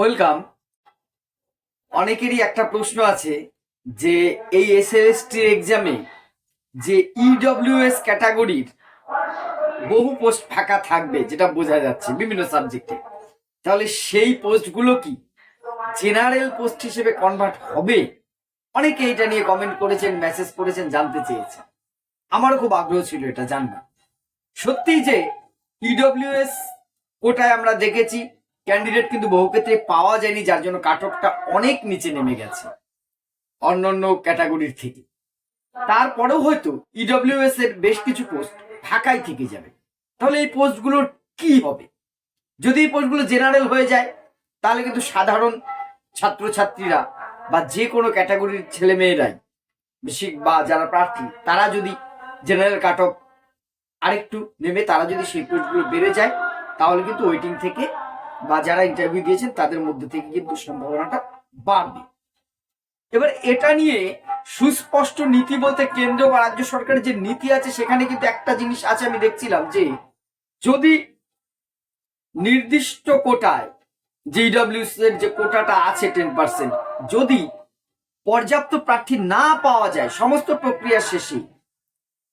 Welcome. অনেকেরই একটা প্রশ্ন আছে যে এই এসএলএসটির এক্সামে যে E ইডব্লিউএস ক্যাটাগরির বহু পোস্ট ফাঁকা থাকবে, যেটা বোঝা যাচ্ছে বিভিন্ন সাবজেক্টে তাহলে সেই পোস্টগুলো কি জেনারেল পোস্ট হিসেবে কনভার্ট হবে? অনেকে এটা নিয়ে কমেন্ট করেছেন মেসেজ করেছেন, জানতে চেয়েছেন। আমারও খুব আগ্রহ ছিল এটা জানবার। সত্যি যে ইডব্লিউএস কোটায় আমরা দেখেছি ক্যান্ডিডেট কিন্তু বহু ক্ষেত্রে পাওয়া যায়নি, যার জন্য কাটকটা অনেক নিচে নেমে গেছে। অন্যান্য ক্যাটাগরির থেকে। তারপরেও হয়তো ইডব্লিউএস এর বেশ কিছু পোস্ট ঢাকায় থেকে যাবে। তাহলে এই পোস্টগুলোর কি হবে? যদি এই পোস্টগুলো জেনারেল হয়ে যায়, তাহলে কিন্তু সাধারণ ছাত্রছাত্রীরা বা যে কোনো ক্যাটাগরির ছেলে মেয়েরাই বেশি বা যারা প্রার্থী, তারা যদি জেনারেল কাট অফ আরেকটু নেমে, তারা যদি সেই পোস্টগুলো বেড়ে যায়, তাহলে কিন্তু ওয়েটিং থেকে বা যারা ইন্টারভিউ দিয়েছেন, তাদের মধ্যে থেকে কিন্তু সম্ভাবনাটা বাড়বে। এবার এটা নিয়ে সুস্পষ্ট নীতি বলতে কেন্দ্র বা রাজ্য সরকারের যে নীতি আছে, সেখানে কিন্তু একটা জিনিস আছে আমি দেখছিলাম যে, যদি নির্দিষ্ট কোটায় জিডব্লিউস এর যে কোটাটা আছে টেন পার্সেন্ট যদি পর্যাপ্ত প্রার্থী না পাওয়া যায়, সমস্ত প্রক্রিয়া শেষে,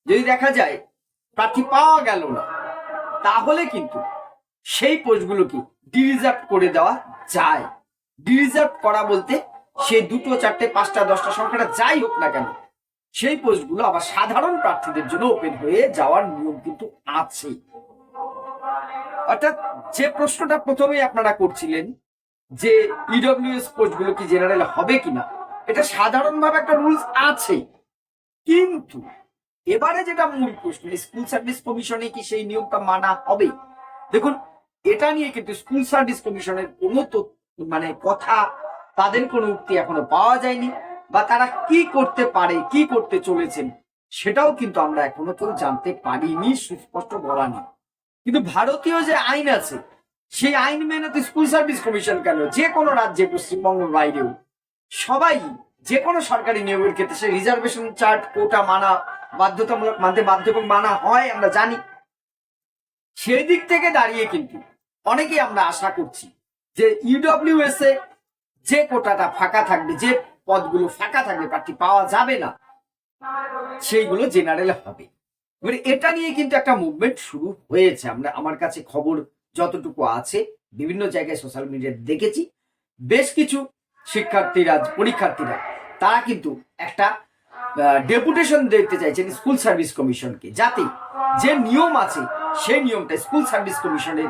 যদি দেখা যায় প্রার্থী পাওয়া গেল না, তাহলে কিন্তু সেই পোস্টগুলো কি ডিরিজার্ভ করে দেওয়া যায়। ডিরিজার্ভ করা বলতে সেই দুটো, চারটে, পাঁচটা, দশটা সংখ্যাটা যাই হোক না কেন, সেই পোস্টগুলো আবার সাধারণ প্রার্থীদের জন্য ওপেন হয়ে যাওয়ার নিয়ম কিন্তু আছে। অর্থাৎ যে প্রশ্নটা প্রথমেই আপনারা করছিলেন যে ইডব্লিউএস পোস্টগুলো কি জেনারেল হবে কিনা, এটা সাধারণভাবে একটা রুলস আছে। কিন্তু এবারে যেটা মূল প্রশ্ন স্কুল সার্ভিস কমিশনে কি সেই নিয়মটা মানা হবে? দেখুন এটা নিয়ে কিন্তু স্কুল সার্ভিস কমিশনের কোনো মানে কথা তাদের কোনো উক্তি এখনও পাওয়া যায়নি বা তারা কি করতে পারে, কি করতে চলেছেন সেটাও কিন্তু আমরা এখনও কেউ জানতে পারিনি, সুস্পষ্ট বলা নেই। কিন্তু ভারতীয় যে আইন আছে, সেই আইন মেনে তো স্কুল সার্ভিস কমিশন কেন? যে কোনো রাজ্যে পশ্চিমবঙ্গের বাইরেও সবাই যে কোনো সরকারি নিয়োগের ক্ষেত্রে সে রিজার্ভেশন চার্ট কোটা মানা, বাধ্যতামূলক মানতে বাধ্য মানা হয়, আমরা জানি। সেই দিক থেকে দাঁড়িয়ে কিন্তু অনেকেই আমরা আশা করছি যে ইডব্লিউএস এ যে কোটাটা ফাঁকা থাকবে, যে পদগুলো ফাঁকা থাকবে, প্রার্থী পাওয়া যাবে না, সেইগুলো জেনারেল হবে। এবারে এটা নিয়ে কিন্তু একটা মুভমেন্ট শুরু হয়েছে। আমরা, আমার কাছে খবর যতটুকু আছে, বিভিন্ন জায়গায় সোশ্যাল মিডিয়ায় দেখেছি। বেশ কিছু শিক্ষার্থীরা, পরীক্ষার্থীরা, তারা কিন্তু একটা ডেপুটেশন দিতে চাইছেন স্কুল সার্ভিস কমিশনকে যাতে যে নিয়ম আছে, সেই নিয়মটা স্কুল সার্ভিস কমিশনের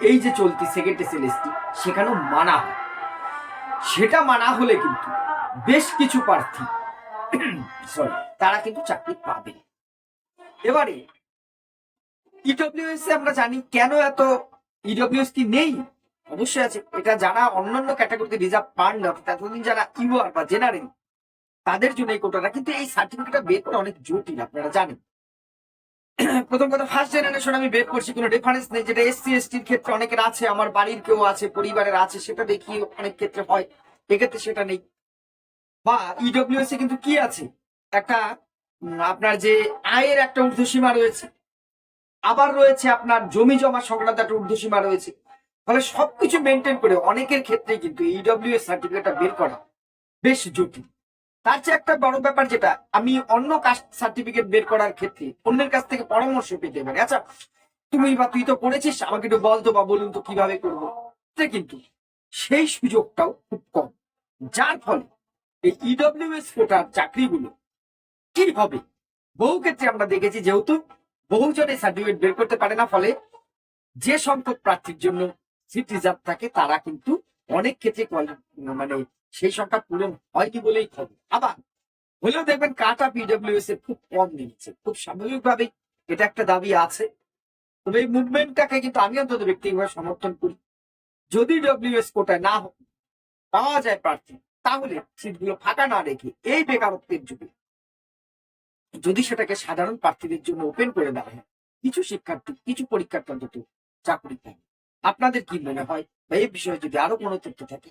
এই যে চলতি সেকেন্ড এসএলএসটি সেখানেও মানা হয়। সেটা মানা হলে কিন্তু বেশ কিছু প্রার্থী সরি তারা কিন্তু চাকরি পাবে। এবারে ইডব্লিউএস আমরা জানি কেন এত ইডব্লিউএস কি নেই? অবশ্যই আছে, এটা যারা অন্যান্য ক্যাটাগরিতে রিজার্ভ পান না ততদিন যারা ইউআর বা জেনারেল তাদের জন্য এই কোটাটা কিন্তু এই সার্টিফিকেটটা বের করা অনেক জটিল, আপনারা জানেন। প্রথম কথা ফার্স্ট জেনারেশন আমি বের করছি, কোনো রেফারেন্স নেই। যেটা এসসি এসটির ক্ষেত্রে অনেকের আছে, আমার বাড়ির কেউ আছে, পরিবারের আছে, সেটা দেখি অনেক ক্ষেত্রে হয়। এক্ষেত্রে সেটা নেই। বা ইডব্লিউএস এ কিন্তু কি আছে? একটা আপনার যে আয়ের একটা ঊর্ধ্বসীমা রয়েছে, আবার রয়েছে আপনার জমি জমা সংক্রান্ত একটা ঊর্ধ্বসীমা রয়েছে। ফলে সবকিছু মেনটেন করে অনেকের ক্ষেত্রে কিন্তু ইডব্লিউএস সার্টিফিকেটটা বের করা বেশ জটিল। তার চেয়ে একটা বড় ব্যাপার যেটা, আমি অন্য কাস্ট সার্টিফিকেট বের করার ক্ষেত্রে অন্যের কাছ থেকে পরামর্শ পেতে পারি। আচ্ছা তুমি বা তুই তো করেছিস আমাকে একটু বল তো বা বলুন তো কীভাবে করব? কিন্তু সেই সুযোগটাও খুব কম। যার ফলে এই ইডব্লিউএস কোটার চাকরিগুলো কি হবে? বহু ক্ষেত্রে আমরা দেখেছি যেহেতু বহুজন সার্টিফিকেট বের করতে পারে না, ফলে যে সংখ্যক প্রার্থীর জন্য সিট রিজার্ভ থাকে, তারা কিন্তু অনেক ক্ষেত্রে মানে সেই সংখ্যা পূরণ হয়নি বলেই খবর। আবার হলেও দেখবেন কাটা পিডব্লিউএস এর খুব কম নিচ্ছে। খুব স্বাভাবিকভাবে এটা একটা দাবি আছে। তবে এই মুভমেন্টটাকে কিন্তু আমি অন্তত ব্যক্তিগতভাবে সমর্থন করি। যদি ডব্লিউএস কোটায় না হ- পাওয়া যায় প্রার্থী, তাহলে সিটগুলো ফাঁকা না রেখে এই বেকারত্বের যুগে যদি সেটাকে সাধারণ প্রার্থীদের জন্য ওপেন করে দেওয়া হয়, কিছু শিক্ষার্থী, কিছু পরীক্ষার্থী অন্তত চাকরি পাবে। আপনাদের কি মনে হয়? বা এই বিষয়ে যদি আরও কোনো তথ্য থাকে।